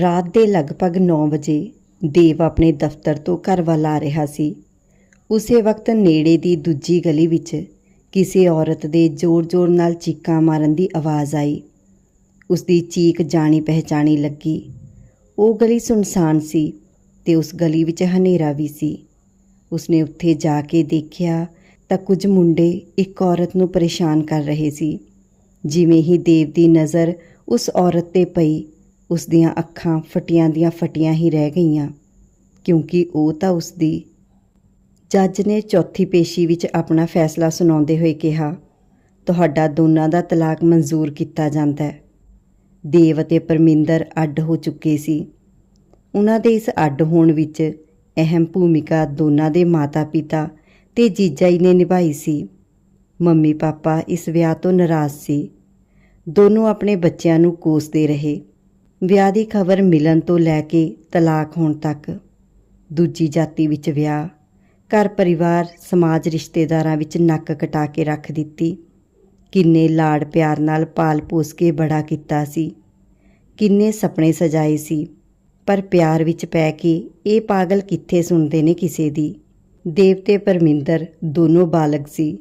ਰਾਤ ਦੇ ਲਗਭਗ 9 ਵਜੇ ਦੇਵ ਆਪਣੇ ਦਫ਼ਤਰ ਤੋਂ ਘਰ ਵੱਲ ਆ ਰਿਹਾ ਸੀ। ਉਸੇ ਵਕਤ ਨੇੜੇ ਦੀ ਦੂਜੀ ਗਲੀ ਵਿੱਚ ਕਿਸੇ ਔਰਤ ਦੇ ਜ਼ੋਰ-ਜ਼ੋਰ ਨਾਲ ਚੀਕਾਂ ਮਾਰਨ ਦੀ ਆਵਾਜ਼ ਆਈ। ਉਸ ਦੀ ਚੀਕ ਜਾਣੀ ਪਹਿਚਾਣੀ ਲੱਗੀ। ਉਹ ਗਲੀ ਸੁਨਸਾਨ ਸੀ ਤੇ ਉਸ ਗਲੀ ਵਿੱਚ ਹਨੇਰਾ ਵੀ ਸੀ। ਉਸਨੇ ਉੱਥੇ ਜਾ ਕੇ ਦੇਖਿਆ ਤਾਂ ਕੁਝ ਮੁੰਡੇ ਇੱਕ ਔਰਤ ਨੂੰ ਪਰੇਸ਼ਾਨ ਕਰ ਰਹੇ ਸੀ। ਜਿਵੇਂ ਹੀ ਦੇਵ ਦੀ ਨਜ਼ਰ ਉਸ ਔਰਤ ਤੇ ਪਈ ਉਸ ਦੀਆਂ ਅੱਖਾਂ ਫਟੀਆਂ ਦੀਆਂ ਫਟੀਆਂ ਹੀ ਰਹਿ ਗਈਆਂ, ਕਿਉਂਕਿ ਉਹ ਤਾਂ ਉਸ ਦੀ ਜੱਜ ਨੇ ਚੌਥੀ ਪੇਸ਼ੀ ਵਿੱਚ ਆਪਣਾ ਫੈਸਲਾ ਸੁਣਾਉਂਦੇ ਹੋਏ ਕਿਹਾ, ਤੁਹਾਡਾ ਦੋਨਾਂ ਦਾ ਤਲਾਕ ਮਨਜ਼ੂਰ ਕੀਤਾ ਜਾਂਦਾ ਹੈ। ਦੇਵ ਅਤੇ ਪਰਮਿੰਦਰ ਅੱਡ ਹੋ ਚੁੱਕੇ ਸੀ। ਉਹਨਾਂ ਦੇ ਇਸ ਅੱਡ ਹੋਣ ਵਿੱਚ ਅਹਿਮ ਭੂਮਿਕਾ ਦੋਨਾਂ ਦੇ ਮਾਤਾ-ਪਿਤਾ ਤੇ ਜੀਜਾ ਜੀ ਨੇ ਨਿਭਾਈ ਸੀ। ਮੰਮੀ ਪਾਪਾ ਇਸ ਵਿਆਹ ਤੋਂ ਨਾਰਾਜ਼ ਸੀ। ਦੋਨੋਂ ਆਪਣੇ ਬੱਚਿਆਂ ਨੂੰ ਕੋਸਦੇ ਰਹੇ। ਵਿਆਹ ਦੀ ਖਬਰ ਮਿਲਣ ਤੋਂ ਲੈ ਕੇ ਤਲਾਕ ਹੋਣ ਤੱਕ ਦੂਜੀ ਜਾਤੀ ਵਿੱਚ ਵਿਆਹ, ਘਰ ਪਰਿਵਾਰ, ਸਮਾਜ ਰਿਸ਼ਤੇਦਾਰਾਂ ਵਿੱਚ ਨੱਕ ਕਟਾ ਕੇ ਰੱਖ ਦਿੱਤੀ। ਕਿੰਨੇ ਲਾੜ ਪਿਆਰ ਨਾਲ ਪਾਲ ਪੋਸ ਕੇ ਬੜਾ ਕੀਤਾ ਸੀ। ਕਿੰਨੇ ਸੁਪਨੇ ਸਜਾਏ ਸੀ। ਪਰ ਪਿਆਰ ਵਿੱਚ ਪੈ ਕੇ ਇਹ ਪਾਗਲ ਕਿੱਥੇ ਸੁਣਦੇ ਨੇ ਕਿਸੇ ਦੀ? ਦੇਵ ਤੇ ਪਰਮਿੰਦਰ ਦੋਨੋਂ ਬਾਲਗ ਸੀ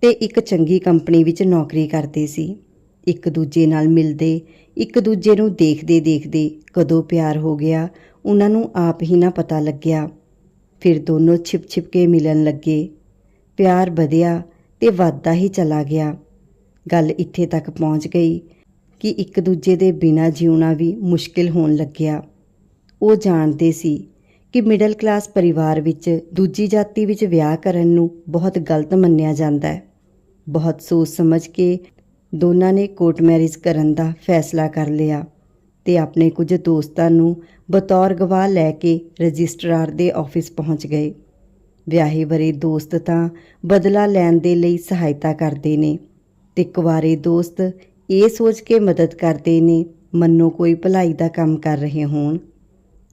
ਤੇ ਇੱਕ ਚੰਗੀ ਕੰਪਨੀ ਵਿੱਚ ਨੌਕਰੀ ਕਰਦੇ ਸੀ। ਇੱਕ ਦੂਜੇ ਨਾਲ ਮਿਲਦੇ ਇੱਕ ਦੂਜੇ ਨੂੰ ਦੇਖਦੇ ਦੇਖਦੇ ਕਦੋਂ ਪਿਆਰ ਹੋ ਗਿਆ, ਉਹਨਾਂ ਨੂੰ ਆਪ ਹੀ ਨਾ ਪਤਾ ਲੱਗਿਆ। ਫਿਰ ਦੋਨੋਂ ਛਿਪ ਛਿਪ ਕੇ ਮਿਲਣ ਲੱਗੇ। ਪਿਆਰ ਵਧਿਆ ਤੇ ਵੱਧਦਾ ਹੀ ਚਲਾ ਗਿਆ। ਗੱਲ ਇੱਥੇ ਤੱਕ ਪਹੁੰਚ ਗਈ ਕਿ ਇੱਕ ਦੂਜੇ ਦੇ ਬਿਨਾਂ ਜਿਉਣਾ ਵੀ ਮੁਸ਼ਕਿਲ ਹੋਣ ਲੱਗਿਆ। ਉਹ ਜਾਣਦੇ ਸੀ ਕਿ ਮਿਡਲ ਕਲਾਸ ਪਰਿਵਾਰ ਵਿੱਚ ਦੂਜੀ ਜਾਤੀ ਵਿੱਚ ਵਿਆਹ ਕਰਨ ਨੂੰ ਬਹੁਤ ਗਲਤ ਮੰਨਿਆ ਜਾਂਦਾ ਹੈ। ਬਹੁਤ ਸੋਚ ਸਮਝ ਕੇ ਦੋਨਾਂ ਨੇ ਕੋਰਟ ਮੈਰਿਜ ਕਰਨ ਦਾ ਫੈਸਲਾ ਕਰ ਲਿਆ ਤੇ ਆਪਣੇ ਕੁਝ ਦੋਸਤਾਂ ਨੂੰ ਬਤੌਰ ਗਵਾਹ ਲੈ ਕੇ ਰਜਿਸਟਰਾਰ ਦੇ ਆਫਿਸ ਪਹੁੰਚ ਗਏ। ਵਿਆਹੇ ਬਰੇ ਦੋਸਤ ਤਾਂ ਬਦਲਾ ਲੈਣ ਦੇ ਲਈ ਸਹਾਇਤਾ ਕਰਦੇ ਨੇ ਤੇ ਕੁਵਾਰੇ ਦੋਸਤ ਇਹ ਸੋਚ ਕੇ ਮਦਦ ਕਰਦੇ ਨੇ, ਮੰਨੋ ਕੋਈ ਭਲਾਈ ਦਾ ਕੰਮ ਕਰ ਰਹੇ ਹੋਣ।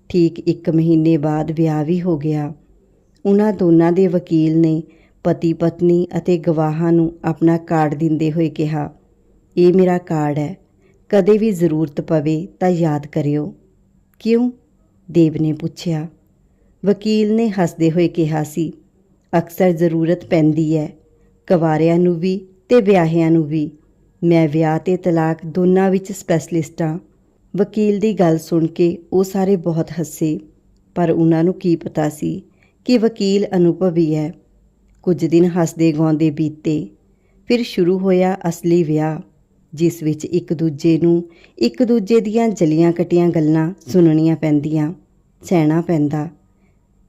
ਠੀਕ 1 ਮਹੀਨੇ ਬਾਅਦ ਵਿਆਹ ਵੀ ਹੋ ਗਿਆ। ਉਹਨਾਂ ਦੋਨਾਂ ਦੇ ਵਕੀਲ ਨੇ ਪਤੀ ਪਤਨੀ ਅਤੇ ਗਵਾਹਾਂ ਨੂੰ ਆਪਣਾ ਕਾਰਡ ਦਿੰਦੇ ਹੋਏ ਕਿਹਾ ਇਹ ਮੇਰਾ ਕਾਰਡ ਹੈ। ਕਦੇ ਵੀ ਜ਼ਰੂਰਤ ਪਵੇ ਤਾਂ ਯਾਦ ਕਰਿਓ। ਕਿਉਂ? ਦੇਵ ਨੇ ਪੁੱਛਿਆ। ਵਕੀਲ ਨੇ ਹੱਸਦੇ ਹੋਏ ਕਿਹਾ ਸੀ, ਅਕਸਰ ਜ਼ਰੂਰਤ ਪੈਂਦੀ ਹੈ। ਕੁਵਾਰਿਆਂ ਨੂੰ ਵੀ ਤੇ ਵਿਆਹਿਆਂ ਨੂੰ ਵੀ। ਮੈਂ ਵਿਆਹ ਤੇ ਤਲਾਕ ਦੋਨਾਂ ਵਿੱਚ ਸਪੈਸ਼ਲਿਸਟ ਹਾਂ। ਵਕੀਲ ਦੀ ਗੱਲ ਸੁਣ ਕੇ ਉਹ ਸਾਰੇ ਬਹੁਤ ਹੱਸੇ, ਪਰ ਉਹਨਾਂ ਨੂੰ ਕੀ ਪਤਾ ਸੀ ਕਿ ਵਕੀਲ ਅਨੁਭਵੀ ਹੈ। ਕੁਝ ਦਿਨ ਹੱਸਦੇ ਗਾਉਂਦੇ ਬੀਤੇ, ਫਿਰ ਸ਼ੁਰੂ ਹੋਇਆ ਅਸਲੀ ਵਿਆਹ। ਜਿਸ ਵਿੱਚ ਇੱਕ ਦੂਜੇ ਨੂੰ ਇੱਕ ਦੂਜੇ ਦੀਆਂ ਜਲੀਆਂ ਕਟੀਆਂ ਗੱਲਾਂ ਸੁਣਨੀਆਂ ਪੈਂਦੀਆਂ, ਸਹਿਣਾ ਪੈਂਦਾ।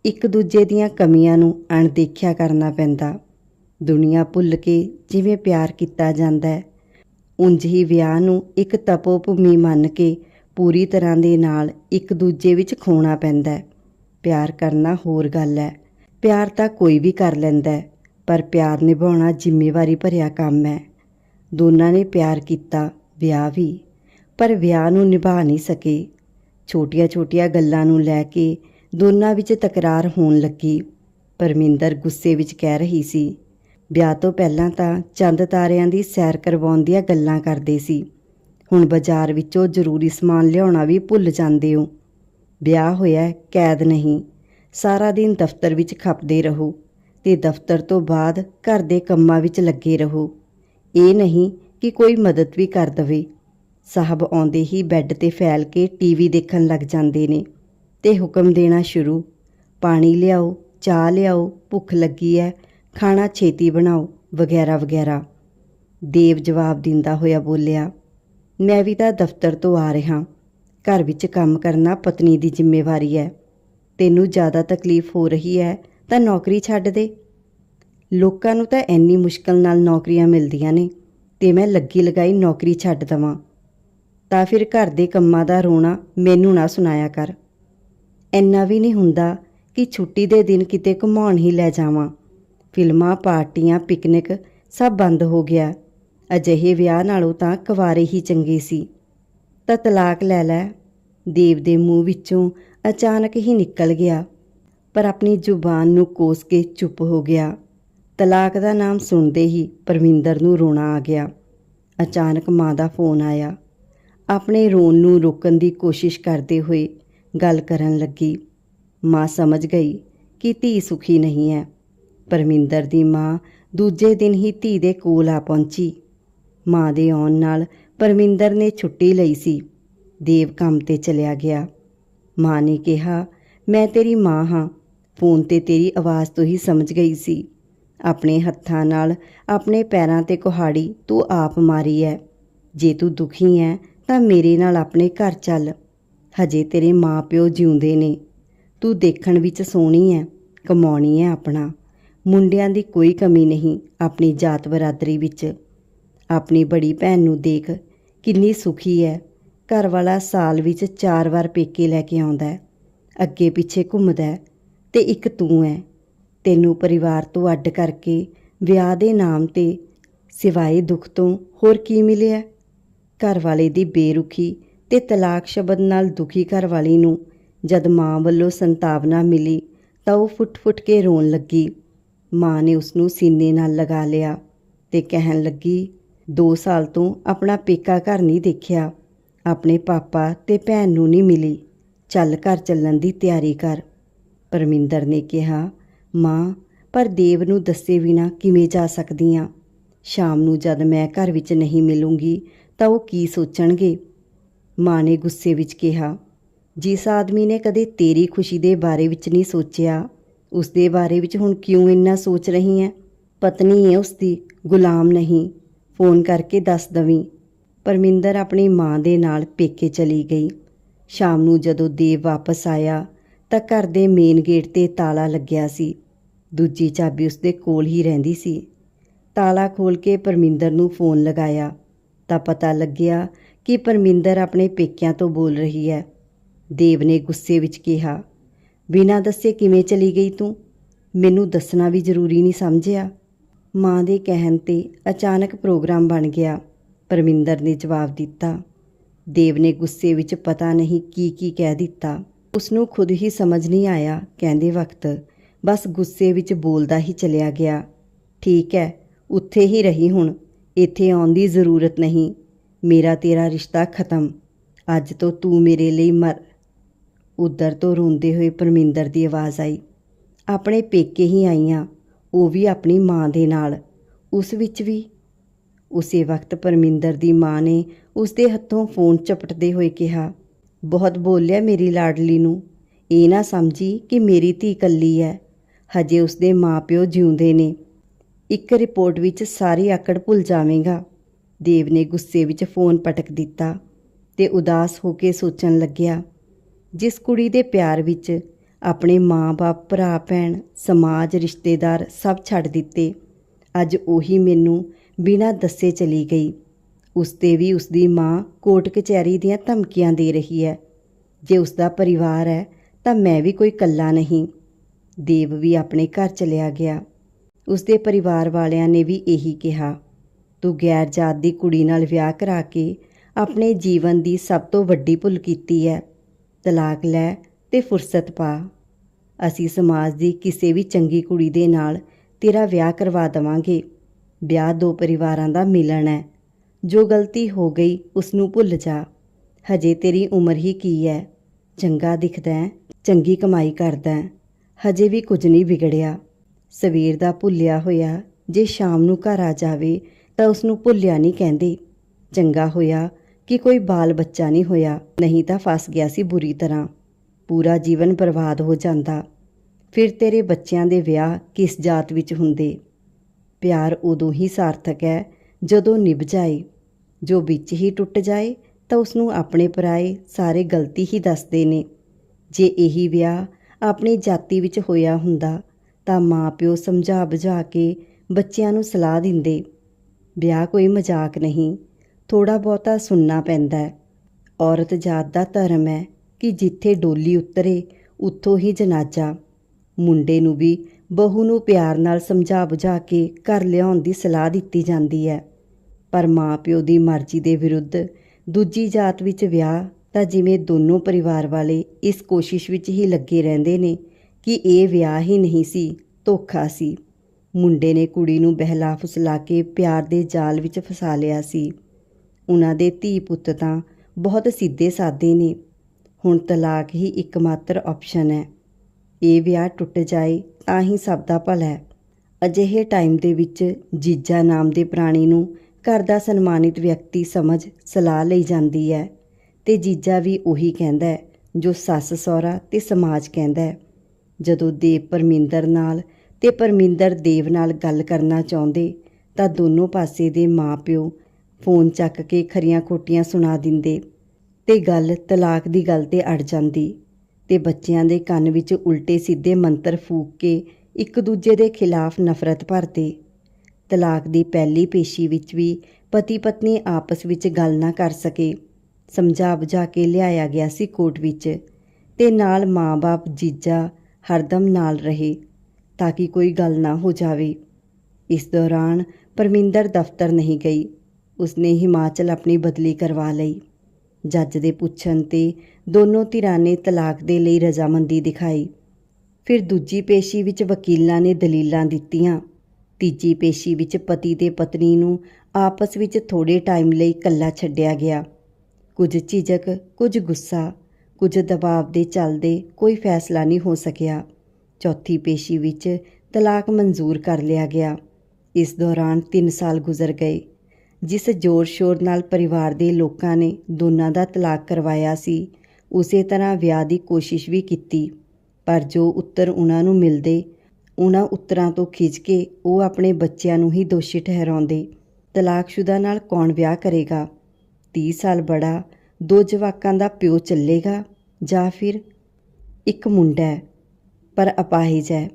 ਇੱਕ ਦੂਜੇ ਦੀਆਂ ਕਮੀਆਂ ਨੂੰ ਅਣਦੇਖਿਆ ਕਰਨਾ ਪੈਂਦਾ। ਦੁਨੀਆ ਭੁੱਲ ਕੇ ਜਿਵੇਂ ਪਿਆਰ ਕੀਤਾ ਜਾਂਦਾ ਹੈ, ਉਂਝ ਹੀ ਵਿਆਹ ਨੂੰ ਇੱਕ ਤਪੋ ਭੂਮੀ ਮੰਨ ਕੇ ਪੂਰੀ ਤਰ੍ਹਾਂ ਦੇ ਨਾਲ ਇੱਕ ਦੂਜੇ ਵਿੱਚ ਖੋਣਾ ਪੈਂਦਾ ਪਿਆਰ ਕਰਨਾ ਹੋਰ ਗੱਲ ਹੈ। ਪਿਆਰ ਤਾਂ ਕੋਈ ਵੀ ਕਰ ਲੈਂਦਾ ਪਰ ਪਿਆਰ ਨਿਭਾਉਣਾ ਜ਼ਿੰਮੇਵਾਰੀ ਭਰਿਆ ਕੰਮ ਹੈ। ਦੋਨਾਂ ਨੇ ਪਿਆਰ ਕੀਤਾ, ਵਿਆਹ ਵੀ, ਪਰ ਵਿਆਹ ਨੂੰ ਨਿਭਾ ਨਹੀਂ ਸਕੇ। ਛੋਟੀਆਂ-ਛੋਟੀਆਂ ਗੱਲਾਂ ਨੂੰ ਲੈ ਕੇ ਦੋਨਾਂ ਵਿੱਚ ਤਕਰਾਰ ਹੋਣ ਲੱਗੀ। ਪਰਮਿੰਦਰ ਗੁੱਸੇ ਵਿੱਚ ਕਹਿ ਰਹੀ ਸੀ, ਵਿਆਹ ਤੋਂ ਪਹਿਲਾਂ ਤਾਂ ਚੰਦ ਤਾਰਿਆਂ ਦੀ ਸੈਰ ਕਰਵਾਉਣ ਦੀਆਂ ਗੱਲਾਂ ਕਰਦੇ ਸੀ। ਹੁਣ ਬਾਜ਼ਾਰ ਵਿੱਚੋਂ ਜ਼ਰੂਰੀ ਸਮਾਨ ਲਿਆਉਣਾ ਵੀ ਭੁੱਲ ਜਾਂਦੇ ਹੋ। ਵਿਆਹ ਹੋਇਆ ਕੈਦ ਨਹੀਂ। ਸਾਰਾ ਦਿਨ ਦਫ਼ਤਰ ਵਿੱਚ ਖੱਪਦੇ ਰਹੋ ਤੇ ਦਫ਼ਤਰ ਤੋਂ ਬਾਅਦ ਘਰ ਦੇ ਕੰਮਾਂ ਵਿੱਚ ਲੱਗੇ ਰਹੋ। ਇਹ ਨਹੀਂ ਕਿ ਕੋਈ ਮਦਦ ਵੀ ਕਰ ਦਵੇ। ਸਾਹਿਬ ਆਉਂਦੇ ਹੀ ਬੈੱਡ ਤੇ ਫੈਲ ਕੇ ਟੀਵੀ ਦੇਖਣ ਲੱਗ ਜਾਂਦੇ ਨੇ ਤੇ ਹੁਕਮ ਦੇਣਾ ਸ਼ੁਰੂ। ਪਾਣੀ ਲਿਆਓ, ਚਾਹ ਲਿਆਓ, ਭੁੱਖ ਲੱਗੀ ਹੈ ਖਾਣਾ ਛੇਤੀ ਬਣਾਓ, ਵਗੈਰਾ ਵਗੈਰਾ। ਦੇਵ ਜਵਾਬ ਦਿੰਦਾ ਹੋਇਆ ਬੋਲਿਆ, ਮੈਂ ਵੀ ਤਾਂ ਦਫ਼ਤਰ ਤੋਂ ਆ ਰਿਹਾ। ਘਰ ਵਿੱਚ ਕੰਮ ਕਰਨਾ ਪਤਨੀ ਦੀ ਜ਼ਿੰਮੇਵਾਰੀ ਹੈ ਤੈਨੂੰ ਜ਼ਿਆਦਾ ਤਕਲੀਫ ਹੋ ਰਹੀ ਹੈ ਤਾਂ ਨੌਕਰੀ ਛੱਡ ਦੇ। ਲੋਕਾਂ ਨੂੰ ਤਾਂ ਇੰਨੀ ਮੁਸ਼ਕਲ ਨਾਲ ਨੌਕਰੀਆਂ ਮਿਲਦੀਆਂ ਨੇ ਤੇ ਮੈਂ ਲੱਗੀ ਲਗਾਈ ਨੌਕਰੀ ਛੱਡ ਦਵਾਂ। ਤਾਂ ਫਿਰ ਘਰ ਦੇ ਕੰਮਾਂ ਦਾ ਰੋਣਾ ਮੈਨੂੰ ਨਾ ਸੁਣਾਇਆ ਕਰ। ਇੰਨਾ ਵੀ ਨਹੀਂ ਹੁੰਦਾ ਕਿ ਛੁੱਟੀ ਦੇ ਦਿਨ ਕਿਤੇ ਘੁਮਾਉਣ ਹੀ ਲੈ ਜਾਵਾਂ। ਫਿਲਮਾਂ, ਪਾਰਟੀਆਂ, ਪਿਕਨਿਕ ਸਭ ਬੰਦ ਹੋ ਗਿਆ। ਅਜਿਹੇ ਵਿਆਹ ਨਾਲੋਂ ਤਾਂ ਕੁਵਾਰੇ ਹੀ ਚੰਗੇ ਸੀ। ਤਾਂ ਤਲਾਕ ਲੈ ਲੈ। ਦੇਵ ਦੇ ਮੂੰਹ ਵਿੱਚੋਂ ਅਚਾਨਕ ਹੀ ਨਿਕਲ ਗਿਆ। ਪਰ ਆਪਣੀ ਜ਼ੁਬਾਨ ਨੂੰ ਕੋਸ ਕੇ ਚੁੱਪ ਹੋ ਗਿਆ। ਤਲਾਕ ਦਾ ਨਾਮ ਸੁਣਦੇ ਹੀ ਪਰਮਿੰਦਰ ਨੂੰ ਰੋਣਾ ਆ ਗਿਆ। ਅਚਾਨਕ ਮਾਂ ਦਾ ਫੋਨ ਆਇਆ। ਆਪਣੇ ਰੋਣ ਨੂੰ ਰੋਕਣ ਦੀ ਕੋਸ਼ਿਸ਼ ਕਰਦੇ ਹੋਏ ਗੱਲ ਕਰਨ ਲੱਗੀ। ਮਾਂ ਸਮਝ ਗਈ ਕਿ ਧੀ ਸੁਖੀ ਨਹੀਂ ਹੈ। ਪਰਮਿੰਦਰ ਦੀ ਮਾਂ ਦੂਜੇ ਦਿਨ ਹੀ ਧੀ ਦੇ ਕੋਲ ਆ ਪਹੁੰਚੀ। ਮਾਂ ਦੇ ਆਉਣ ਨਾਲ ਪਰਮਿੰਦਰ ਨੇ ਛੁੱਟੀ ਲਈ ਸੀ। ਦੇਵ ਕੰਮ ਤੇ ਚਲਿਆ ਗਿਆ। ਮਾਂ ਨੇ ਕਿਹਾ, ਮੈਂ ਤੇਰੀ ਮਾਂ ਹਾਂ। ਫੋਨ ਤੇ ਤੇਰੀ ਆਵਾਜ਼ ਤੋਂ ਹੀ ਸਮਝ ਗਈ ਸੀ। ਆਪਣੇ ਹੱਥਾਂ ਨਾਲ, ਆਪਣੇ ਪੈਰਾਂ ਤੇ ਕੁਹਾੜੀ, ਤੂੰ ਆਪ ਮਾਰੀ ਹੈ ਜੇ ਤੂੰ ਦੁਖੀ ਹੈ ਤਾਂ ਮੇਰੇ ਨਾਲ ਆਪਣੇ ਘਰ ਚੱਲ। ਹਜੇ ਤੇਰੇ ਮਾਪਿਓ ਜਿਉਂਦੇ ਨੇ। ਤੂੰ ਦੇਖਣ ਵਿੱਚ ਸੋਹਣੀ ਹੈ ਕਮਾਉਣੀ ਹੈ ਆਪਣਾ। ਮੁੰਡਿਆਂ ਦੀ ਕੋਈ ਕਮੀ ਨਹੀਂ ਆਪਣੀ ਜਾਤ ਬਰਾਦਰੀ ਵਿੱਚ। ਆਪਣੀ ਬੜੀ ਭੈਣ ਨੂੰ ਦੇਖ ਕਿੰਨੀ ਸੁਖੀ ਹੈ ਘਰ ਵਾਲਾ ਸਾਲ ਵਿੱਚ ਚਾਰ ਵਾਰ ਪੇਕੇ ਲੈ ਕੇ ਆਉਂਦਾ ਅੱਗੇ ਪਿੱਛੇ ਘੁੰਮਦਾ ਹੈ ਤੇ ਇੱਕ ਤੂੰ ਹੈ ਤੈਨੂੰ ਪਰਿਵਾਰ ਤੋਂ ਅੱਡ ਕਰਕੇ ਵਿਆਹ ਦੇ ਨਾਮ ਤੇ ਸਿਵਾਏ ਦੁੱਖ ਤੋਂ ਹੋਰ ਕੀ ਮਿਲਿਆ? ਘਰ ਵਾਲੇ ਦੀ ਬੇਰੁਖੀ ਤੇ ਤਲਾਕ ਸ਼ਬਦ ਨਾਲ ਦੁਖੀ ਘਰ ਵਾਲੀ ਨੂੰ ਜਦ ਮਾਂ ਵੱਲੋਂ ਸੰਤਾਵਨਾ ਮਿਲੀ ਤਾਂ ਉਹ ਫੁੱਟ-ਫੁੱਟ ਕੇ ਰੋਣ ਲੱਗੀ। ਮਾਂ ਨੇ ਉਸ ਨੂੰ ਸੀਨੇ ਨਾਲ ਲਗਾ ਲਿਆ ਤੇ ਕਹਿਣ ਲੱਗੀ 2 ਸਾਲ ਤੋਂ ਆਪਣਾ ਪੇਕਾ ਘਰ ਨਹੀਂ ਦੇਖਿਆ। ਆਪਣੇ ਪਾਪਾ ਤੇ ਭੈਣ ਨੂੰ ਨਹੀਂ ਮਿਲੀ। ਚੱਲ ਘਰ ਚੱਲਣ ਦੀ ਤਿਆਰੀ ਕਰ। ਪਰਮਿੰਦਰ ਨੇ ਕਿਹਾ ਮਾਂ, ਪਰ ਦੇਵ ਨੂੰ ਦੱਸੇ ਬਿਨਾ ਕਿਵੇਂ ਜਾ ਸਕਦੀ ਹਾਂ ਸ਼ਾਮ ਨੂੰ ਜਦ ਮੈਂ ਘਰ ਵਿੱਚ ਨਹੀਂ ਮਿਲੂੰਗੀ, ਤਾਂ ਉਹ ਕੀ ਸੋਚਣਗੇ? ਮਾਂ ਨੇ ਗੁੱਸੇ ਵਿੱਚ ਕਿਹਾ, ਜਿਸ ਆਦਮੀ ਨੇ ਕਦੇ ਤੇਰੀ ਖੁਸ਼ੀ ਦੇ ਬਾਰੇ ਵਿੱਚ ਨਹੀਂ ਸੋਚਿਆ, ਉਸ ਦੇ ਬਾਰੇ ਵਿੱਚ ਹੁਣ ਕਿਉਂ ਇੰਨਾ ਸੋਚ ਰਹੀ ਹੈ ਪਤਨੀ ਹੈ ਉਸ ਦੀ, ਗੁਲਾਮ ਨਹੀਂ। ਫੋਨ ਕਰਕੇ ਦੱਸ ਦਵੀਂ। ਪਰਮਿੰਦਰ ਆਪਣੀ ਮਾਂ ਦੇ ਨਾਲ ਪੇਕੇ ਚਲੀ ਗਈ। ਸ਼ਾਮ ਨੂੰ ਜਦੋਂ ਦੇਵ ਵਾਪਸ ਆਇਆ, ਤਾਂ ਘਰ ਦੇ ਮੇਨ ਗੇਟ ਤੇ ਤਾਲਾ ਲੱਗਿਆ ਸੀ। ਦੂਜੀ ਚਾਬੀ ਉਸਦੇ ਕੋਲ ਹੀ ਰਹਿੰਦੀ ਸੀ। ਤਾਲਾ ਖੋਲ ਕੇ ਪਰਮਿੰਦਰ ਨੂੰ ਫੋਨ ਲਗਾਇਆ। ਤਾਂ ਪਤਾ ਲੱਗਿਆ ਕਿ ਪਰਮਿੰਦਰ ਆਪਣੇ ਪੇਕਿਆਂ ਤੋਂ ਬੋਲ ਰਹੀ ਹੈ। ਦੇਵ ਨੇ ਗੁੱਸੇ ਵਿੱਚ ਕਿਹਾ, ਬਿਨਾਂ ਦੱਸੇ ਕਿਵੇਂ ਚਲੀ ਗਈ ਤੂੰ? ਮੈਨੂੰ ਦੱਸਣਾ ਵੀ ਜ਼ਰੂਰੀ ਨਹੀਂ ਸਮਝਿਆ। ਮਾਂ ਦੇ ਕਹਿਣ ਤੇ ਅਚਾਨਕ ਪ੍ਰੋਗਰਾਮ ਬਣ ਗਿਆ। ਪਰਮਿੰਦਰ ਨੇ ਜਵਾਬ ਦਿੱਤਾ, ਦੇਵ ਨੇ ਗੁੱਸੇ ਵਿੱਚ ਪਤਾ ਨਹੀਂ ਕੀ ਕੀ ਕਹਿ ਦਿੱਤਾ। ਉਸ ਨੂੰ ਖੁਦ ਹੀ ਸਮਝ ਨਹੀਂ ਆਇਆ, ਕਹਿੰਦੇ ਵਕਤ। ਬਸ ਗੁੱਸੇ ਵਿੱਚ ਬੋਲਦਾ ਹੀ ਚਲਿਆ ਗਿਆ। ਠੀਕ ਹੈ ਉੱਥੇ ਹੀ ਰਹੀ ਹੁਣ, ਇੱਥੇ ਆਉਣ ਦੀ ਜ਼ਰੂਰਤ ਨਹੀਂ। ਮੇਰਾ ਤੇਰਾ ਰਿਸ਼ਤਾ ਖਤਮ। ਅੱਜ ਤੋਂ ਤੂੰ ਮੇਰੇ ਲਈ ਮਰ। ਉਧਰ ਤੋਂ ਰੋਂਦੇ ਹੋਏ ਪਰਮਿੰਦਰ ਦੀ ਆਵਾਜ਼ ਆਈ। ਆਪਣੇ ਪੇਕੇ ਹੀ ਆਈਆਂ ਉਹ ਵੀ ਆਪਣੀ ਮਾਂ ਦੇ ਨਾਲ। ਉਸ ਵਿੱਚ ਵੀ? ਉਸੇ ਵਕਤ ਪਰਮਿੰਦਰ ਦੀ ਮਾਂ ਨੇ ਉਸ ਦੇ ਹੱਥੋਂ ਫੋਨ ਚਪਟਦੇ ਹੋਏ ਕਿਹਾ, ਬਹੁਤ ਬੋਲਿਆ ਮੇਰੀ ਲਾਡਲੀ ਨੂੰ। ਇਹ ਨਾ ਸਮਝੀ ਕਿ ਮੇਰੀ ਧੀ ਇਕੱਲੀ ਹੈ ਹਜੇ ਉਸਦੇ ਮਾਪਿਓ ਜਿਉਂਦੇ ਨੇ। ਇੱਕ ਰਿਪੋਰਟ ਵਿੱਚ ਸਾਰੀ ਆਕੜ ਭੁੱਲ ਜਾਵੇਂਗਾ। ਦੇਵ ਨੇ ਗੁੱਸੇ ਵਿੱਚ ਫੋਨ ਪਟਕ ਦਿੱਤਾ ਤੇ ਉਦਾਸ ਹੋ ਕੇ ਸੋਚਣ ਲੱਗਿਆ, ਜਿਸ ਕੁੜੀ ਦੇ ਪਿਆਰ ਵਿੱਚ ਆਪਣੇ ਮਾਂ-ਬਾਪ ਭਰਾ ਭੈਣ ਸਮਾਜ, ਰਿਸ਼ਤੇਦਾਰ ਸਭ ਛੱਡ ਦਿੱਤੇ, ਅੱਜ ਉਹੀ ਮੈਨੂੰ ਬਿਨਾਂ ਦੱਸੇ ਚਲੀ ਗਈ। ਉਸ ਤੇ ਵੀ ਉਸ ਦੀ ਮਾਂ ਕੋਰਟ ਕਚਹਿਰੀ ਦੀਆਂ ਧਮਕੀਆਂ ਦੇ ਰਹੀ ਹੈ। ਜੇ ਉਸ ਦਾ ਪਰਿਵਾਰ ਹੈ ਤਾਂ ਮੈਂ ਵੀ ਕੋਈ ਕੱਲਾ ਨਹੀਂ। ਦੇਵ ਵੀ ਆਪਣੇ ਘਰ ਚਲਿਆ ਗਿਆ। ਉਸਦੇ ਪਰਿਵਾਰ ਵਾਲਿਆਂ ਨੇ ਵੀ ਇਹੀ ਕਿਹਾ, ਤੂੰ ਗੈਰ ਜਾਤ ਦੀ ਕੁੜੀ ਨਾਲ ਵਿਆਹ ਕਰਾ ਕੇ ਆਪਣੇ ਜੀਵਨ ਦੀ ਸਭ ਤੋਂ ਵੱਡੀ ਭੁੱਲ ਕੀਤੀ ਹੈ ਤਲਾਕ ਲੈ ਤੇ ਫੁਰਸਤ ਪਾ। ਅਸੀਂ ਸਮਾਜ ਦੀ ਕਿਸੇ ਵੀ ਚੰਗੀ ਕੁੜੀ ਦੇ ਨਾਲ ਤੇਰਾ ਵਿਆਹ ਕਰਵਾ ਦਵਾਂਗੇ। ਵਿਆਹ ਦੋ ਪਰਿਵਾਰਾਂ ਦਾ ਮਿਲਣ ਹੈ ਜੋ ਗਲਤੀ ਹੋ ਗਈ ਉਸ ਨੂੰ ਭੁੱਲ ਜਾ। ਹਜੇ ਤੇਰੀ ਉਮਰ ਹੀ ਕੀ ਹੈ ਚੰਗਾ ਦਿਖਦਾ ਚੰਗੀ ਕਮਾਈ ਕਰਦਾ ਹਜੇ ਵੀ ਕੁਝ ਨਹੀਂ ਵਿਗੜਿਆ। ਸਵੇਰ ਦਾ ਭੁੱਲਿਆ ਹੋਇਆ ਜੇ ਸ਼ਾਮ ਨੂੰ ਘਰ ਆ ਜਾਵੇ ਤਾਂ ਉਸ ਨੂੰ ਭੁੱਲਿਆ ਨਹੀਂ ਕਹਿੰਦੇ। ਚੰਗਾ ਹੋਇਆ ਕਿ ਕੋਈ ਬਾਲ ਬੱਚਾ ਨਹੀਂ ਹੋਇਆ, ਨਹੀਂ ਤਾਂ ਫਸ ਗਿਆ ਸੀ ਬੁਰੀ ਤਰ੍ਹਾਂ। ਪੂਰਾ ਜੀਵਨ ਬਰਬਾਦ ਹੋ ਜਾਂਦਾ। ਫਿਰ ਤੇਰੇ ਬੱਚਿਆਂ ਦੇ ਵਿਆਹ ਕਿਸ ਜਾਤ ਵਿੱਚ ਹੁੰਦੇ? ਪਿਆਰ ਉਦੋਂ ਹੀ ਸਾਰਥਕ ਹੈ ਜਦੋਂ ਨਿਭ ਜਾਏ। ਜੋ ਵਿੱਚ ਹੀ ਟੁੱਟ ਜਾਏ ਤਾਂ ਉਸ ਨੂੰ ਆਪਣੇ ਪਰਾਏ ਸਾਰੇ ਗਲਤੀ ਹੀ ਦੱਸਦੇ ਨੇ। ਜੇ ਇਹੀ ਵਿਆਹ ਆਪਣੀ ਜਾਤੀ ਵਿੱਚ ਹੋਇਆ ਹੁੰਦਾ, ਤਾਂ ਮਾਪਿਓ ਸਮਝਾ ਬੁਝਾ ਕੇ ਬੱਚਿਆਂ ਨੂੰ ਸਲਾਹ ਦਿੰਦੇ, ਵਿਆਹ ਕੋਈ ਮਜ਼ਾਕ ਨਹੀਂ ਥੋੜਾ ਬਹੁਤਾ ਸੁਣਨਾ ਪੈਂਦਾ ਹੈ। ਔਰਤ ਜਾਤ ਦਾ ਧਰਮ ਹੈ ਕਿ ਜਿੱਥੇ ਡੋਲੀ ਉਤਰੇ, ਉੱਥੋਂ ਹੀ ਜਨਾਜ਼ਾ। ਮੁੰਡੇ ਨੂੰ ਵੀ ਬਹੂ ਨੂੰ ਪਿਆਰ ਨਾਲ ਸਮਝਾ ਬੁਝਾ ਕੇ ਘਰ ਲਿਆਉਣ ਦੀ ਸਲਾਹ ਦਿੱਤੀ ਜਾਂਦੀ ਹੈ। ਪਰ ਮਾਪਿਓ ਦੀ ਮਰਜ਼ੀ ਦੇ ਵਿਰੁੱਧ ਦੂਜੀ ਜਾਤ ਵਿੱਚ ਵਿਆਹ ਤਾਂ ਜਿਵੇਂ ਦੋਨੋਂ ਪਰਿਵਾਰ ਵਾਲੇ ਇਸ ਕੋਸ਼ਿਸ਼ ਵਿੱਚ ਹੀ ਲੱਗੇ ਰਹਿੰਦੇ ਨੇ ਕਿ ਇਹ ਵਿਆਹ ਹੀ ਨਹੀਂ ਸੀ, ਧੋਖਾ ਸੀ। ਮੁੰਡੇ ਨੇ ਕੁੜੀ ਨੂੰ ਬਹਿਲਾ ਫੁਸਲਾ ਕੇ ਪਿਆਰ ਦੇ ਜਾਲ ਵਿੱਚ ਫਸਾ ਲਿਆ ਸੀ। ਉਹਨਾਂ ਦੇ ਧੀ ਪੁੱਤ ਤਾਂ ਬਹੁਤ ਸਿੱਧੇ ਸਾਦੇ ਨੇ। ਹੁਣ ਤਲਾਕ ਹੀ ਇੱਕਮਾਤਰ ਆਪਸ਼ਨ ਹੈ। ਇਹ ਵਿਆਹ ਟੁੱਟ ਜਾਏ ਤਾਂ ਹੀ ਸਭ ਦਾ ਭਲਾ ਹੈ। ਅਜਿਹੇ ਟਾਈਮ ਦੇ ਵਿੱਚ ਜੀਜਾ ਨਾਮ ਦੇ ਪ੍ਰਾਣੀ ਨੂੰ ਘਰ ਦਾ ਸਨਮਾਨਿਤ ਵਿਅਕਤੀ ਸਮਝ ਸਲਾਹ ਲਈ ਜਾਂਦੀ ਹੈ। ਤੇ ਜੀਜਾ ਵੀ ਉਹੀ ਕਹਿੰਦਾ ਜੋ ਸੱਸ ਸਹੁਰਾ ਤੇ ਸਮਾਜ ਕਹਿੰਦਾ ਜਦੋਂ ਦੇਵ ਪਰਮਿੰਦਰ ਨਾਲ ਤੇ ਪਰਮਿੰਦਰ ਦੇਵ ਨਾਲ ਗੱਲ ਕਰਨਾ ਚਾਹੁੰਦੇ, ਤਾਂ ਦੋਨੋਂ ਪਾਸੇ ਦੇ ਮਾਪਿਓ ਫੋਨ ਚੱਕ ਕੇ ਖਰੀਆਂ ਖੋਟੀਆਂ ਸੁਣਾ ਦਿੰਦੇ ਤੇ ਗੱਲ ਤਲਾਕ ਦੀ ਗੱਲ ਤੇ ਅੜ ਜਾਂਦੀ ਤੇ ਬੱਚਿਆਂ ਦੇ ਕੰਨ ਵਿੱਚ ਉਲਟੇ ਸਿੱਧੇ ਮੰਤਰ ਫੂਕ ਕੇ ਇੱਕ ਦੂਜੇ ਦੇ ਖਿਲਾਫ ਨਫ਼ਰਤ ਭਰਦੇ। ਤਲਾਕ ਦੀ ਪਹਿਲੀ ਪੇਸ਼ੀ ਵਿੱਚ ਵੀ ਪਤੀ ਪਤਨੀ ਆਪਸ ਵਿੱਚ ਗੱਲ ਨਾ ਕਰ ਸਕੇ। ਸਮਝਾ ਬੁਝਾ ਕੇ ਲਿਆਇਆ ਗਿਆ ਸੀ ਕੋਰਟ ਵਿੱਚ ਤੇ ਨਾਲ ਮਾਂ-ਬਾਪ ਜੀਜਾ ਹਰਦਮ ਨਾਲ ਰਹੇ ਤਾਂ ਕਿ ਕੋਈ ਗੱਲ ਨਾ ਹੋ ਜਾਵੇ। ਇਸ ਦੌਰਾਨ ਪਰਮਿੰਦਰ ਦਫ਼ਤਰ ਨਹੀਂ ਗਈ। ਉਸਨੇ ਹਿਮਾਚਲ ਆਪਣੀ ਬਦਲੀ ਕਰਵਾ ਲਈ। ਜੱਜ ਦੇ ਪੁੱਛਣ ਤੇ ਦੋਨੋਂ ਧਿਰਾਂ ਨੇ ਤਲਾਕ ਦੇ ਲਈ ਰਜ਼ਾਮੰਦੀ ਦਿਖਾਈ। ਫਿਰ ਦੂਜੀ ਪੇਸ਼ੀ ਵਿੱਚ ਵਕੀਲਾਂ ਨੇ ਦਲੀਲਾਂ ਦਿੱਤੀਆਂ। ਤੀਜੀ ਪੇਸ਼ੀ ਵਿੱਚ ਪਤੀ ਤੇ ਪਤਨੀ ਨੂੰ ਆਪਸ ਵਿੱਚ ਥੋੜੇ ਟਾਈਮ ਲਈ ਇਕੱਲਾ ਛੱਡਿਆ ਗਿਆ। ਕੁਝ ਝਿਜਕ, ਕੁਝ ਗੁੱਸਾ, ਕੁਝ ਦਬਾਅ ਦੇ ਚੱਲਦੇ ਕੋਈ ਫੈਸਲਾ ਨਹੀਂ ਹੋ ਸਕਿਆ। ਚੌਥੀ ਪੇਸ਼ੀ ਵਿੱਚ ਤਲਾਕ ਮਨਜ਼ੂਰ ਕਰ ਲਿਆ ਗਿਆ। ਇਸ ਦੌਰਾਨ 3 ਸਾਲ ਗੁਜ਼ਰ ਗਏ, ਜਿਸ ਜ਼ੋਰ-ਸ਼ੋਰ ਨਾਲ ਪਰਿਵਾਰ ਦੇ ਲੋਕਾਂ ਨੇ ਦੋਨਾਂ ਦਾ ਤਲਾਕ ਕਰਵਾਇਆ ਸੀ, ਉਸੇ ਤਰ੍ਹਾਂ ਵਿਆਹ ਦੀ ਕੋਸ਼ਿਸ਼ ਵੀ ਕੀਤੀ। ਪਰ ਜੋ ਉੱਤਰ ਉਹਨਾਂ ਨੂੰ ਮਿਲਦੇ ਉਹਨਾਂ ਉੱਤਰਾਂ ਤੋਂ ਖਿੱਚ ਕੇ ਉਹ ਆਪਣੇ ਬੱਚਿਆਂ ਨੂੰ ਹੀ ਦੋਸ਼ੀ ਠਹਿਰਾਉਂਦੇ। ਤਲਾਕਸ਼ੁਦਾ ਨਾਲ ਕੌਣ ਵਿਆਹ ਕਰੇਗਾ? 30 ਸਾਲ ਬੜਾ, ਦੋ ਜਵਾਕਾਂ ਦਾ ਪਿਓ ਚੱਲੇਗਾ ਜਾਂ ਫਿਰ ਇੱਕ ਮੁੰਡਾ ਹੈ, ਪਰ ਅਪਾਹਿਜ ਹੈ।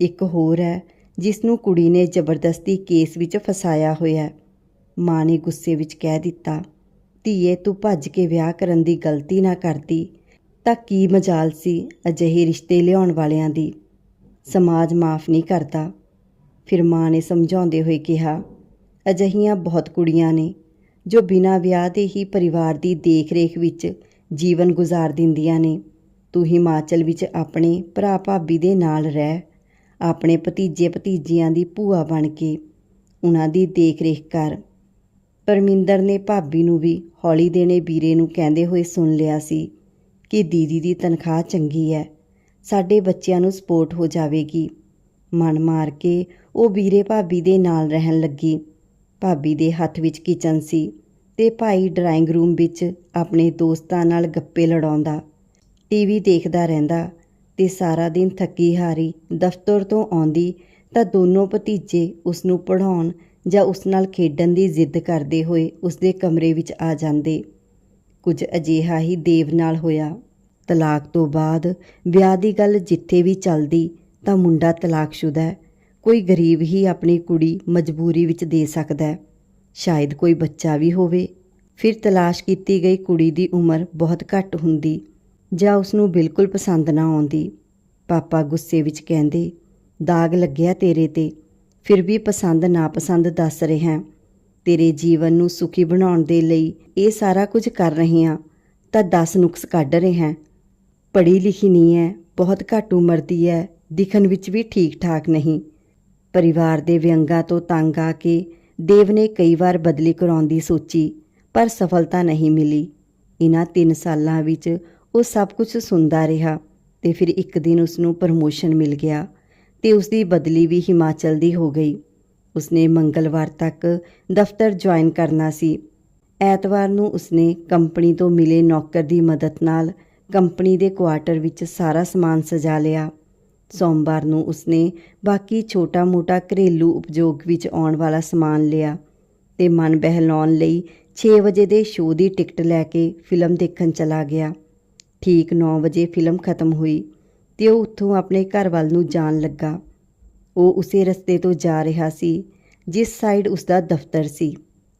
ਇੱਕ ਹੋਰ ਹੈ ਜਿਸ ਨੂੰ ਕੁੜੀ ਨੇ ਜ਼ਬਰਦਸਤੀ ਕੇਸ ਵਿੱਚ ਫਸਾਇਆ ਹੋਇਆ ਹੈ। ਮਾਂ ਨੇ ਗੁੱਸੇ ਵਿੱਚ ਕਹਿ ਦਿੱਤਾ, ਧੀਏ, ਤੂੰ ਭੱਜ ਕੇ ਵਿਆਹ ਕਰਨ ਦੀ ਗਲਤੀ ਨਾ ਕਰਦੀ। ਤਾਂ ਕੀ ਮਜਾਲ ਸੀ ਅਜਿਹੇ ਰਿਸ਼ਤੇ ਲਿਆਉਣ ਵਾਲਿਆਂ ਦੀ। ਸਮਾਜ ਮਾਫ ਨਹੀਂ ਕਰਦਾ। ਫਿਰ ਮਾਂ ਨੇ ਸਮਝਾਉਂਦੇ ਹੋਏ ਕਿਹਾ, ਅਜਿਹੀਆਂ ਬਹੁਤ ਕੁੜੀਆਂ ਨੇ। ਜੋ ਬਿਨਾਂ ਵਿਆਹ ਦੇ ਹੀ ਪਰਿਵਾਰ ਦੀ ਦੇਖ-ਰੇਖ ਵਿੱਚ ਜੀਵਨ ਗੁਜ਼ਾਰ ਦਿੰਦੀਆਂ ਨੇ। ਤੂੰ ਹਿਮਾਚਲ ਵਿੱਚ ਆਪਣੇ ਭਰਾ ਭਾਬੀ ਦੇ ਨਾਲ ਰਹਿ, ਆਪਣੇ ਭਤੀਜੇ ਭਤੀਜੀਆਂ ਦੀ ਭੂਆ ਬਣ ਕੇ ਉਹਨਾਂ ਦੀ ਦੇਖ-ਰੇਖ ਕਰ। ਪਰਮਿੰਦਰ ਨੇ ਭਾਬੀ ਨੂੰ ਵੀ ਹੌਲੀ ਦੇਣੇ ਵੀਰੇ ਨੂੰ ਕਹਿੰਦੇ ਹੋਏ ਸੁਣ ਲਿਆ ਸੀ ਕਿ ਦੀਦੀ ਦੀ ਤਨਖਾਹ ਚੰਗੀ ਹੈ ਸਾਡੇ ਬੱਚਿਆਂ ਨੂੰ ਸਪੋਰਟ ਹੋ ਜਾਵੇਗੀ। ਮਨ ਮਾਰ ਕੇ ਉਹ ਵੀਰੇ ਭਾਬੀ ਦੇ ਨਾਲ ਰਹਿਣ ਲੱਗੀ। ਭਾਬੀ ਦੇ ਹੱਥ ਵਿੱਚ ਕਿਚਨ ਸੀ ਤੇ ਭਾਈ ਡਰਾਇੰਗ ਰੂਮ ਵਿੱਚ ਆਪਣੇ ਦੋਸਤਾਂ ਨਾਲ ਗੱਪੇ ਲੜਾਉਂਦਾ, ਟੀਵੀ ਦੇਖਦਾ ਰਹਿੰਦਾ ਤੇ ਸਾਰਾ ਦਿਨ ਥੱਕੀ ਹਾਰੀ ਦਫ਼ਤਰ ਤੋਂ ਆਉਂਦੀ ਤਾਂ ਦੋਨੋਂ ਭਤੀਜੇ ਉਸ ਨੂੰ ਪੜ੍ਹਾਉਣ ਜਾਂ ਉਸ ਨਾਲ ਖੇਡਣ ਦੀ ਜ਼ਿੱਦ ਕਰਦੇ ਹੋਏ ਉਸ ਦੇ ਕਮਰੇ ਵਿੱਚ ਆ ਜਾਂਦੇ। ਕੁਝ ਅਜਿਹਾ ਹੀ ਦੇਵ ਨਾਲ ਹੋਇਆ। ਤਲਾਕ ਤੋਂ ਬਾਅਦ ਵਿਆਹ ਦੀ ਗੱਲ ਜਿੱਥੇ ਵੀ ਚੱਲਦੀ ਤਾਂ ਮੁੰਡਾ ਤਲਾਕਸ਼ੁਦਾ ਹੈ। ਕੋਈ ਗਰੀਬ ਹੀ ਆਪਣੀ ਕੁੜੀ ਮਜਬੂਰੀ ਵਿੱਚ ਦੇ ਸਕਦਾ ਹੈ। ਸ਼ਾਇਦ ਕੋਈ ਬੱਚਾ ਵੀ ਹੋਵੇ। ਫਿਰ ਤਲਾਸ਼ ਕੀਤੀ ਗਈ ਕੁੜੀ ਦੀ ਉਮਰ ਬਹੁਤ ਘੱਟ ਹੁੰਦੀ ਜਾਂ ਉਸ ਨੂੰ ਬਿਲਕੁਲ ਪਸੰਦ ਨਾ ਆਉਂਦੀ। ਪਾਪਾ ਗੁੱਸੇ ਵਿੱਚ ਕਹਿੰਦੇ, ਦਾਗ ਲੱਗਿਆ ਤੇਰੇ ਤੇ। ਫਿਰ ਵੀ ਪਸੰਦ ਨਾ ਪਸੰਦ ਦੱਸ ਰਿਹਾ। ਤੇਰੇ ਜੀਵਨ ਨੂੰ ਸੁਖੀ ਬਣਾਉਣ ਦੇ ਲਈ ਇਹ ਸਾਰਾ ਕੁਝ ਕਰ ਰਹੇ ਹਾਂ, ਤਾਂ 10 ਨੁਕਸ ਕੱਢ ਰਿਹਾ। ਪੜ੍ਹੀ ਲਿਖੀ ਨਹੀਂ ਹੈ, ਬਹੁਤ ਘੱਟ ਉਮਰ ਦੀ ਹੈ, ਦਿਖਣ ਵਿੱਚ ਵੀ ਠੀਕ ਠਾਕ ਨਹੀਂ। ਪਰਿਵਾਰ ਦੇ ਵਿਅੰਗਾਂ ਤੋਂ ਤੰਗ ਆ ਕੇ ਦੇਵ ਨੇ ਕਈ ਵਾਰ ਬਦਲੀ ਕਰਾਉਣ ਦੀ ਸੋਚੀ, ਪਰ ਸਫਲਤਾ ਨਹੀਂ ਮਿਲੀ। ਇਨ੍ਹਾਂ 3 ਸਾਲਾਂ ਵਿੱਚ ਉਹ ਸਭ ਕੁਝ ਸੁਣਦਾ ਰਿਹਾ ਤੇ ਫਿਰ ਇੱਕ ਦਿਨ ਉਸ ਨੂੰ ਪ੍ਰਮੋਸ਼ਨ ਮਿਲ ਗਿਆ ਤੇ ਉਸ ਦੀ ਬਦਲੀ ਵੀ ਹਿਮਾਚਲ ਦੀ ਹੋ ਗਈ। ਉਸਨੇ ਮੰਗਲਵਾਰ ਤੱਕ ਦਫ਼ਤਰ ਜੁਆਇਨ ਕਰਨਾ ਸੀ। ਐਤਵਾਰ ਨੂੰ ਉਸਨੇ ਕੰਪਨੀ ਤੋਂ ਮਿਲੇ ਨੌਕਰ ਦੀ ਮਦਦ ਨਾਲ ਕੰਪਨੀ ਦੇ ਕੁਆਟਰ ਵਿੱਚ ਸਾਰਾ ਸਮਾਨ ਸਜਾ ਲਿਆ। ਸੋਮਵਾਰ ਨੂੰ ਉਸਨੇ ਬਾਕੀ ਛੋਟਾ-ਮੋਟਾ ਘਰੇਲੂ ਉਪਯੋਗ ਵਿੱਚ ਆਉਣ ਵਾਲਾ ਸਮਾਨ ਲਿਆ ਤੇ ਮਨ ਬਹਿਲਾਉਣ ਲਈ 6 ਵਜੇ ਦੇ ਸ਼ੋਅ ਦੀ ਟਿਕਟ ਲੈ ਕੇ ਫਿਲਮ ਦੇਖਣ ਚਲਾ ਗਿਆ। ਠੀਕ 9 ਵਜੇ ਫਿਲਮ ਖਤਮ ਹੋਈ ਤੇ ਉਹ ਉੱਥੋਂ ਆਪਣੇ ਘਰ ਵੱਲ ਨੂੰ ਜਾਣ ਲੱਗਾ। ਉਹ ਉਸੇ ਰਸਤੇ ਤੋਂ ਜਾ ਰਿਹਾ ਸੀ ਜਿਸ ਸਾਈਡ ਉਸ ਦਾ ਦਫ਼ਤਰ ਸੀ।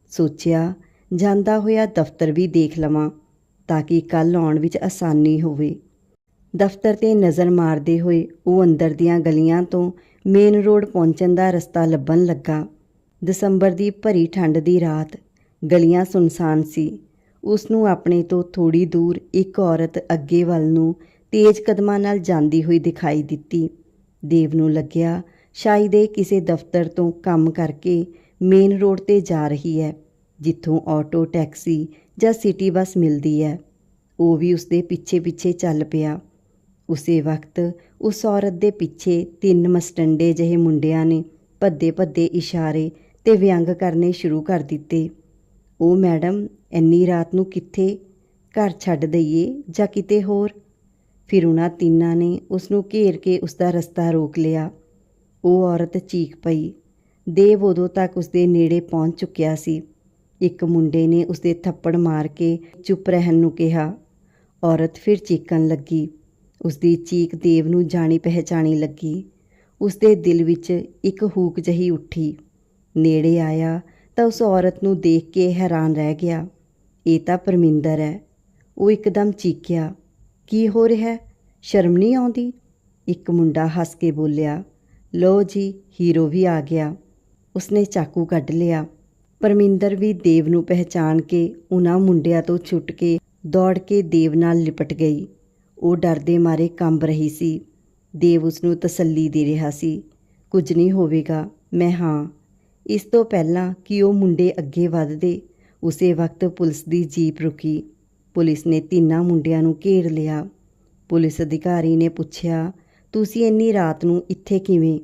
ਸੋਚਿਆ, ਜਾਂਦਾ ਹੋਇਆ ਦਫ਼ਤਰ ਵੀ ਦੇਖ ਲਵਾਂ ਤਾਂ ਕਿ ਕੱਲ ਆਉਣ ਵਿੱਚ ਆਸਾਨੀ ਹੋਵੇ। ਦਫ਼ਤਰ ਤੇ ਨਜ਼ਰ ਮਾਰਦੇ ਹੋਏ ਉਹ ਅੰਦਰ ਦੀਆਂ ਗਲੀਆਂ ਤੋਂ ਮੇਨ ਰੋਡ ਪਹੁੰਚਣ ਦਾ ਰਸਤਾ ਲੱਭਣ ਲੱਗਾ। ਦਸੰਬਰ ਦੀ ਭਰੀ ਠੰਡ ਦੀ ਰਾਤ ਗਲੀਆਂ ਸੁਨਸਾਨ ਸੀ। ਉਸ ਨੂੰ ਆਪਣੇ ਤੋਂ ਥੋੜੀ ਦੂਰ ਇੱਕ ਔਰਤ ਅੱਗੇ ਵੱਲ ਨੂੰ ਤੇਜ਼ ਕਦਮਾਂ ਨਾਲ ਜਾਂਦੀ ਹੋਈ ਦਿਖਾਈ ਦਿੱਤੀ। ਦੇਵ ਨੂੰ ਲੱਗਿਆ, ਸ਼ਾਇਦ ਇਹ ਕਿਸੇ ਦਫ਼ਤਰ ਤੋਂ ਕੰਮ ਕਰਕੇ ਮੇਨ ਰੋਡ ਤੇ ਜਾ ਰਹੀ ਹੈ, ਜਿੱਥੋਂ ਆਟੋ, ਟੈਕਸੀ ਜਾਂ ਸਿਟੀ ਬੱਸ ਮਿਲਦੀ ਹੈ। ਉਹ ਵੀ ਉਸਦੇ ਪਿੱਛੇ ਪਿੱਛੇ ਚੱਲ ਪਿਆ। ਉਸੇ ਵਕਤ ਉਸ ਔਰਤ ਦੇ ਪਿੱਛੇ ਤਿੰਨ ਮਸਟੰਡੇ ਜਿਹੇ ਮੁੰਡਿਆਂ ਨੇ ਭੱਦੇ ਭੱਦੇ ਇਸ਼ਾਰੇ ਤੇ ਵਿਅੰਗ ਕਰਨੇ ਸ਼ੁਰੂ ਕਰ ਦਿੱਤੇ। ਉਹ ਮੈਡਮ, ਇੰਨੀ ਰਾਤ ਨੂੰ ਕਿੱਥੇ? ਘਰ ਛੱਡ ਦਈਏ ਜਾਂ ਕਿਤੇ ਹੋਰ? ਫਿਰ ਉਹਨਾਂ ਤਿੰਨਾਂ ਨੇ ਉਸ ਨੂੰ ਘੇਰ ਕੇ ਉਸ ਦਾ ਰਸਤਾ ਰੋਕ ਲਿਆ। ਉਹ ਔਰਤ ਚੀਕ ਪਈ। ਦੇਵ ਉਦੋਂ ਤੱਕ ਉਸ ਦੇ ਨੇੜੇ ਪਹੁੰਚ ਚੁੱਕਿਆ ਸੀ। ਇੱਕ ਮੁੰਡੇ ਨੇ ਉਸ ਦੇ ਥੱਪੜ ਮਾਰ ਕੇ ਚੁੱਪ ਰਹਿਣ ਨੂੰ ਕਿਹਾ। ਔਰਤ ਫਿਰ ਚੀਕਣ ਲੱਗੀ। ਉਸ ਦੀ ਚੀਕ ਦੇਵ ਨੂੰ ਜਾਣੀ ਪਹਿਚਾਣੀ ਲੱਗੀ। ਉਸ ਦੇ ਦਿਲ ਵਿੱਚ ਇੱਕ ਹੂਕ ਜਹੀ ਉੱਠੀ। ਨੇੜੇ ਆਇਆ ਤਾਂ ਉਸ ਔਰਤ ਨੂੰ ਦੇਖ ਕੇ ਹੈਰਾਨ ਰਹਿ ਗਿਆ। ਇਹ ਤਾਂ ਪਰਮਿੰਦਰ ਹੈ। ਉਹ ਇੱਕਦਮ ਚੀਕਿਆ, ਕੀ ਹੋ ਰਿਹਾ ਸ਼ਰਮ ਨਹੀਂ ਆਉਂਦੀ? ਇੱਕ ਮੁੰਡਾ ਹੱਸ ਕੇ ਬੋਲਿਆ ਲੋ ਜੀ, ਹੀਰੋ ਵੀ ਆ ਗਿਆ। ਉਸਨੇ ਚਾਕੂ ਕੱਢ ਲਿਆ। ਪਰਮਿੰਦਰ ਵੀ ਦੇਵ ਨੂੰ ਪਹਿਚਾਨ ਕੇ ਉਹਨਾਂ ਮੁੰਡਿਆਂ ਤੋਂ ਛੁੱਟ ਕੇ ਦੌੜ ਕੇ ਦੇਵ ਨਾਲ ਲਿਪਟ ਗਈ। ਉਹ ਡਰਦੇ ਮਾਰੇ ਕੰਬ ਰਹੀ ਸੀ। ਦੇਵ ਉਸ ਨੂੰ ਤਸੱਲੀ ਦੇ ਰਿਹਾ ਸੀ। ਕੁਝ ਨਹੀਂ ਹੋਵੇਗਾ। ਮੈਂ ਹਾਂ। ਇਸ ਤੋਂ ਪਹਿਲਾਂ ਕਿ ਉਹ ਮੁੰਡੇ ਅੱਗੇ ਵੱਧਦੇ, ਉਸੇ ਵਕਤ ਪੁਲਿਸ ਦੀ ਜੀਪ ਰੁਕੀ। ਪੁਲਿਸ ਨੇ ਤਿੰਨਾਂ ਮੁੰਡਿਆਂ ਨੂੰ ਘੇਰ ਲਿਆ। ਪੁਲਿਸ ਅਧਿਕਾਰੀ ਨੇ ਪੁੱਛਿਆ, ਤੁਸੀਂ ਇੰਨੀ ਰਾਤ ਨੂੰ ਇੱਥੇ ਕਿਵੇਂ?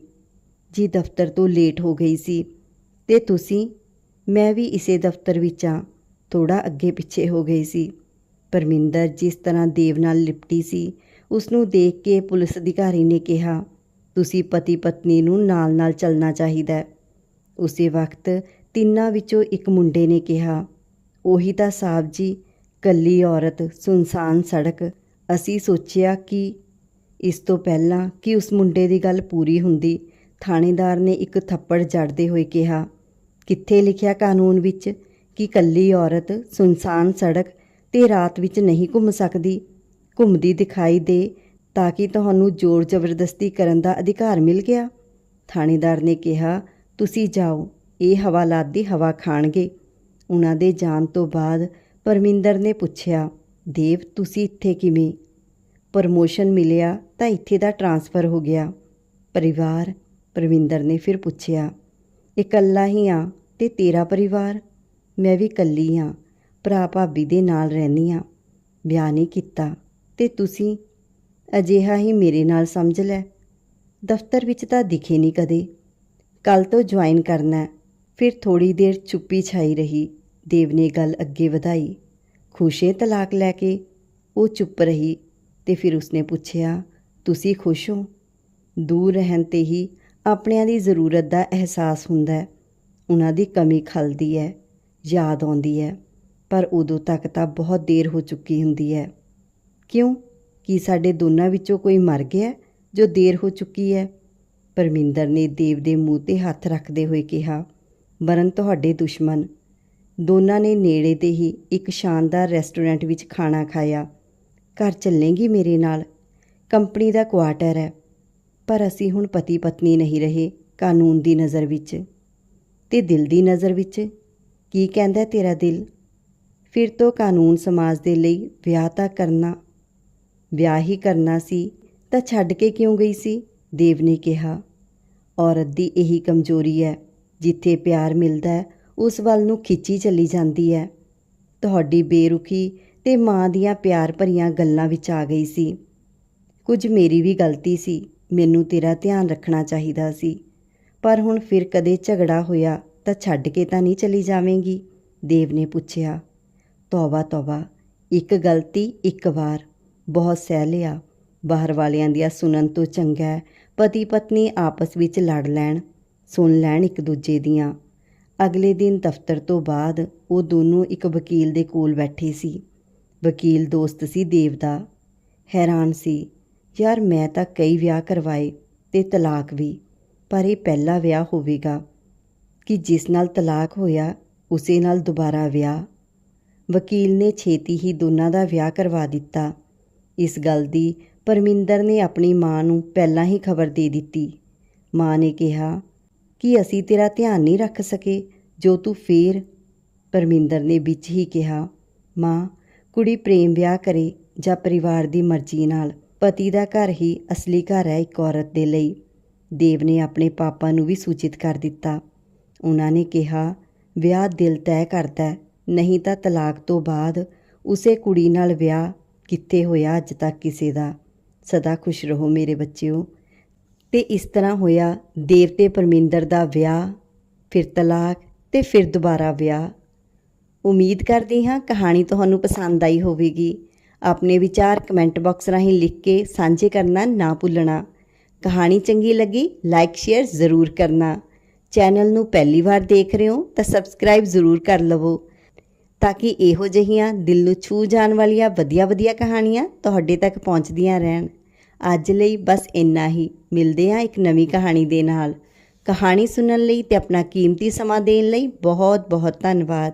ਜੀ, ਦਫ਼ਤਰ ਤੋਂ ਲੇਟ ਹੋ ਗਈ ਸੀ। ਤੇ ਤੁਸੀਂ? ਮੈਂ ਵੀ ਇਸੇ ਦਫ਼ਤਰ ਵਿੱਚ ਆ ਥੋੜਾ ਅੱਗੇ ਪਿੱਛੇ ਹੋ ਗਈ ਸੀ। ਪਰਮਿੰਦਰ ਜਿਸ ਤਰ੍ਹਾਂ ਦੇਵ ਨਾਲ ਲਿਪਟੀ ਸੀ ਉਸ ਨੂੰ ਦੇਖ ਕੇ ਪੁਲਿਸ ਅਧਿਕਾਰੀ ਨੇ ਕਿਹਾ, ਤੁਸੀਂ ਪਤੀ ਪਤਨੀ ਨੂੰ ਨਾਲ-ਨਾਲ ਚੱਲਣਾ ਚਾਹੀਦਾ ਹੈ। ਉਸੇ ਵਕਤ ਤਿੰਨਾਂ ਵਿੱਚੋਂ ਇੱਕ ਮੁੰਡੇ ਨੇ ਕਿਹਾ, ਉਹੀ ਤਾਂ ਸਾਹਿਬ ਜੀ, ਕੱਲੀ ਔਰਤ, ਸੁਨਸਾਨ ਸੜਕ ਅਸੀਂ ਸੋਚਿਆ ਕਿ ਇਸ ਤੋਂ ਪਹਿਲਾਂ ਕਿ ਉਸ ਮੁੰਡੇ ਦੀ ਗੱਲ ਪੂਰੀ ਹੁੰਦੀ, ਥਾਣੇਦਾਰ ਨੇ ਇੱਕ ਥੱਪੜ ਜੜਦੇ ਹੋਏ ਕਿਹਾ, ਕਿੱਥੇ ਲਿਖਿਆ ਕਾਨੂੰਨ ਵਿੱਚ ਕਿ ਕੱਲੀ ਔਰਤ, ਸੁਨਸਾਨ ਸੜਕ ਤੇ ਰਾਤ ਵਿੱਚ ਨਹੀਂ ਘੁੰਮ ਸਕਦੀ। ਘੁੰਮਦੀ ਦਿਖਾਈ ਦੇ ਤਾਂ ਕਿ ਤੁਹਾਨੂੰ ਜ਼ੋਰ ਜ਼ਬਰਦਸਤੀ ਕਰਨ ਦਾ ਅਧਿਕਾਰ ਮਿਲ ਗਿਆ। ਥਾਣੇਦਾਰ ਨੇ ਕਿਹਾ, ਤੁਸੀਂ ਜਾਓ, ਇਹ ਹਵਾਲਾਤ ਦੀ ਹਵਾ ਖਾਣਗੇ। ਉਹਨਾਂ ਦੇ ਜਾਣ ਤੋਂ ਬਾਅਦ ਪਰਮਿੰਦਰ ਨੇ ਪੁੱਛਿਆ, ਦੇਵ, ਤੁਸੀਂ ਇੱਥੇ ਕਿਵੇਂ? ਪ੍ਰਮੋਸ਼ਨ ਮਿਲਿਆ ਤਾਂ ਇੱਥੇ ਦਾ ਟ੍ਰਾਂਸਫਰ ਹੋ ਗਿਆ। ਪਰਿਵਾਰ? ਪਰਮਿੰਦਰ ਨੇ ਫਿਰ ਪੁੱਛਿਆ, ਇਕੱਲਾ ਹੀ ਆ ਤੇ ਤੇਰਾ ਪਰਿਵਾਰ? ਮੈਂ ਵੀ ਇਕੱਲੀ ਆ। ਭਰਾ ਭਾਬੀ ਦੇ ਨਾਲ ਰਹਿੰਦੀ ਆ ਵਿਆਹ ਨਹੀਂ ਕੀਤਾ ਤੇ ਤੁਸੀਂ ਅਜਿਹਾ ਹੀ ਮੇਰੇ ਨਾਲ ਸਮਝ ਲੈ। ਦਫ਼ਤਰ ਵਿੱਚ ਤਾਂ ਦਿਖੇ ਨਹੀਂ ਕਦੇ। ਕੱਲ ਤੋਂ ਜੁਆਇਨ ਕਰਨਾ ਫਿਰ ਥੋੜੀ ਦੇਰ ਚੁੱਪੀ ਛਾਈ ਰਹੀ। ਦੇਵ ਨੇ ਗੱਲ ਅੱਗੇ ਵਧਾਈ। ਖੁਸ਼ੇ ਤਲਾਕ ਲੈ ਕੇ? ਉਹ ਚੁੱਪ ਰਹੀ ਤੇ ਫਿਰ ਉਸਨੇ ਪੁੱਛਿਆ, ਤੁਸੀਂ ਖੁਸ਼ ਹੋ? ਦੂਰ ਰਹਿਣ ਤੇ ਹੀ ਆਪਣਿਆਂ ਦੀ ਜ਼ਰੂਰਤ ਦਾ ਅਹਿਸਾਸ ਹੁੰਦਾ ਹੈ। ਉਹਨਾਂ ਦੀ ਕਮੀ ਖਲਦੀ ਹੈ, ਯਾਦ ਆਉਂਦੀ ਹੈ। ਪਰ ਉਦੋਂ ਤੱਕ ਤਾਂ ਬਹੁਤ ਦੇਰ ਹੋ ਚੁੱਕੀ ਹੁੰਦੀ ਹੈ। ਕਿਉਂ? ਕੀ ਸਾਡੇ ਦੋਨਾਂ ਵਿੱਚੋਂ ਕੋਈ ਮਰ ਗਿਆ ਜੋ ਦੇਰ ਹੋ ਚੁੱਕੀ ਹੈ? ਪਰਮਿੰਦਰ ਨੇ ਦੇਵ ਦੇ ਮੂੰਹ ਤੇ ਹੱਥ ਰੱਖਦੇ ਹੋਏ ਕਿਹਾ, ਮਰਨ ਤੁਹਾਡੇ ਦੁਸ਼ਮਣ। ਦੋਨਾਂ ਨੇ ਨੇੜੇ ਤੇ ਹੀ ਇੱਕ ਸ਼ਾਨਦਾਰ ਰੈਸਟੋਰੈਂਟ ਵਿੱਚ ਖਾਣਾ ਖਾਇਆ। ਘਰ ਚੱਲੇਂਗੀ ਮੇਰੇ ਨਾਲ? ਕੰਪਨੀ ਦਾ ਕੁਆਟਰ ਹੈ। ਪਰ ਅਸੀਂ ਹੁਣ ਪਤੀ ਪਤਨੀ ਨਹੀਂ ਰਹੇ ਕਾਨੂੰਨ ਦੀ ਨਜ਼ਰ ਵਿੱਚ। ਤੇ ਦਿਲ ਦੀ ਨਜ਼ਰ ਵਿੱਚ? ਕੀ ਕਹਿੰਦਾ ਤੇਰਾ ਦਿਲ? ਫਿਰ ਤੋਂ ਕਾਨੂੰਨ ਸਮਾਜ ਦੇ ਲਈ ਵਿਆਹ ਤਾਂ ਕਰਨਾ, ਵਿਆਹ ਹੀ ਕਰਨਾ ਸੀ, ਤਾਂ ਛੱਡ ਕੇ ਕਿਉਂ ਗਈ ਸੀ? ਦੇਵ ਨੇ ਕਿਹਾ। ਔਰਤ ਦੀ ਇਹੀ ਕਮਜ਼ੋਰੀ ਹੈ, ਜਿੱਥੇ ਪਿਆਰ ਮਿਲਦਾ ਹੈ, ਉਸ ਵੱਲ ਨੂੰ ਖਿੱਚੀ ਚੱਲੀ ਜਾਂਦੀ ਹੈ। ਤੁਹਾਡੀ ਬੇਰੁਖੀ ਤੇ ਮਾਂ ਦੀਆਂ ਪਿਆਰ ਭਰੀਆਂ ਗੱਲਾਂ ਵਿੱਚ ਆ ਗਈ ਸੀ। ਕੁਝ ਮੇਰੀ ਵੀ ਗਲਤੀ ਸੀ, ਮੈਨੂੰ ਤੇਰਾ ਧਿਆਨ ਰੱਖਣਾ ਚਾਹੀਦਾ ਸੀ। ਪਰ ਹੁਣ ਫਿਰ ਕਦੇ ਝਗੜਾ ਹੋਇਆ, ਤਾਂ ਛੱਡ ਕੇ ਤਾਂ ਨਹੀਂ ਚਲੀ ਜਾਵੇਂਗੀ? ਦੇਵ ਨੇ ਪੁੱਛਿਆ। ਤੌਬਾ ਤੌਬਾ, ਇੱਕ ਗਲਤੀ ਇੱਕ ਵਾਰ। ਬਹੁਤ ਸਹਿ ਲਿਆ ਬਾਹਰ ਵਾਲਿਆਂ ਦੀਆਂ ਸੁਣਨ ਤੋਂ ਚੰਗਾ ਪਤੀ ਪਤਨੀ ਆਪਸ ਵਿੱਚ ਲੜ ਲੈਣ, ਸੁਣ ਲੈਣ ਇੱਕ ਦੂਜੇ ਦੀਆਂ। ਅਗਲੇ ਦਿਨ ਦਫ਼ਤਰ ਤੋਂ ਬਾਅਦ ਉਹ ਦੋਨੋਂ ਇੱਕ ਵਕੀਲ ਦੇ ਕੋਲ ਬੈਠੇ ਸੀ। ਵਕੀਲ ਦੋਸਤ ਸੀ ਦੇਵ ਦਾ ਹੈਰਾਨ ਸੀ, ਯਾਰ ਮੈਂ ਤਾਂ ਕਈ ਵਿਆਹ ਕਰਵਾਏ ਤੇ ਤਲਾਕ ਵੀ, ਪਰ ਇਹ ਪਹਿਲਾ ਵਿਆਹ ਹੋਵੇਗਾ। ਕਿ ਜਿਸ ਨਾਲ ਤਲਾਕ ਹੋਇਆ, ਉਸੇ ਨਾਲ ਦੁਬਾਰਾ ਵਿਆਹ ਵਕੀਲ ਨੇ ਛੇਤੀ ਹੀ ਦੋਨਾਂ ਦਾ ਵਿਆਹ ਕਰਵਾ ਦਿੱਤਾ। ਇਸ ਗੱਲ ਦੀ ਪਰਮਿੰਦਰ ਨੇ ਆਪਣੀ ਮਾਂ ਨੂੰ ਪਹਿਲਾਂ ਹੀ ਖਬਰ ਦੇ ਦਿੱਤੀ। ਮਾਂ ਨੇ ਕਿਹਾ, ਕਿ ਅਸੀਂ ਤੇਰਾ ਧਿਆਨ ਨਹੀਂ ਰੱਖ ਸਕੇ? ਜੋ ਤੂੰ ਫੇਰ ਪਰਮਿੰਦਰ ਨੇ ਵਿੱਚ ਹੀ ਕਿਹਾ, ਮਾਂ, ਕੁੜੀ ਪ੍ਰੇਮ ਵਿਆਹ ਕਰੇ ਜਾਂ ਪਰਿਵਾਰ ਦੀ ਮਰਜ਼ੀ ਨਾਲ, ਪਤੀ ਦਾ ਘਰ ਹੀ ਅਸਲੀ ਘਰ ਹੈ ਇੱਕ ਔਰਤ ਦੇ ਲਈ ਦੇਵ ਨੇ ਆਪਣੇ ਪਾਪਾ ਨੂੰ ਵੀ ਸੂਚਿਤ ਕਰ ਦਿੱਤਾ। ਉਹਨਾਂ ਨੇ ਕਿਹਾ, ਵਿਆਹ ਦਿਲ ਤੈਅ ਕਰਦਾ ਨਹੀਂ ਤਾਂ ਤਲਾਕ ਤੋਂ ਬਾਅਦ ਉਸੇ ਕੁੜੀ ਨਾਲ ਵਿਆਹ ਕਿੱਥੇ ਹੋਇਆ ਅੱਜ ਤੱਕ ਕਿਸੇ ਦਾ? ਸਦਾ ਖੁਸ਼ ਰਹੋ ਮੇਰੇ ਬੱਚਿਓ। ਤੇ ਇਸ ਤਰ੍ਹਾਂ ਹੋਇਆ, ਦੇਵਤੇ ਪਰਮਿੰਦਰ ਦਾ ਵਿਆਹ, ਫਿਰ ਤਲਾਕ ਤੇ ਫਿਰ ਦੁਬਾਰਾ ਵਿਆਹ। ਉਮੀਦ ਕਰਦੀ ਹਾਂ ਕਹਾਣੀ ਤੁਹਾਨੂੰ ਪਸੰਦ ਆਈ ਹੋਵੇਗੀ। ਆਪਣੇ ਵਿਚਾਰ ਕਮੈਂਟ ਬਾਕਸ ਰਾਹੀਂ ਲਿਖ ਕੇ ਸਾਂਝੇ ਕਰਨਾ ਨਾ ਭੁੱਲਣਾ। ਕਹਾਣੀ ਚੰਗੀ ਲੱਗੀ, ਲਾਈਕ, ਸ਼ੇਅਰ ਜ਼ਰੂਰ ਕਰਨਾ। ਚੈਨਲ ਨੂੰ ਪਹਿਲੀ ਵਾਰ ਦੇਖ ਰਹੇ ਹੋ ਤਾਂ ਸਬਸਕ੍ਰਾਈਬ ਜ਼ਰੂਰ ਕਰ ਲਵੋ। ਤਾਂ ਕਿ ਇਹੋ ਜਿਹੀਆਂ ਦਿਲ ਨੂੰ ਛੂ ਜਾਣ ਵਾਲੀਆਂ ਵਧੀਆ-ਵਧੀਆ ਕਹਾਣੀਆਂ ਤੁਹਾਡੇ ਤੱਕ ਪਹੁੰਚਦੀਆਂ ਰਹਿਣ। ਅੱਜ ਲਈ ਬਸ ਇੰਨਾ ਹੀ। ਮਿਲਦੇ ਹਾਂ ਇੱਕ ਨਵੀਂ ਕਹਾਣੀ ਦੇ ਨਾਲ। ਕਹਾਣੀ ਸੁਣਨ ਲਈ ਤੇ ਆਪਣਾ ਕੀਮਤੀ ਸਮਾਂ ਦੇਣ ਲਈ ਬਹੁਤ ਬਹੁਤ ਧੰਨਵਾਦ।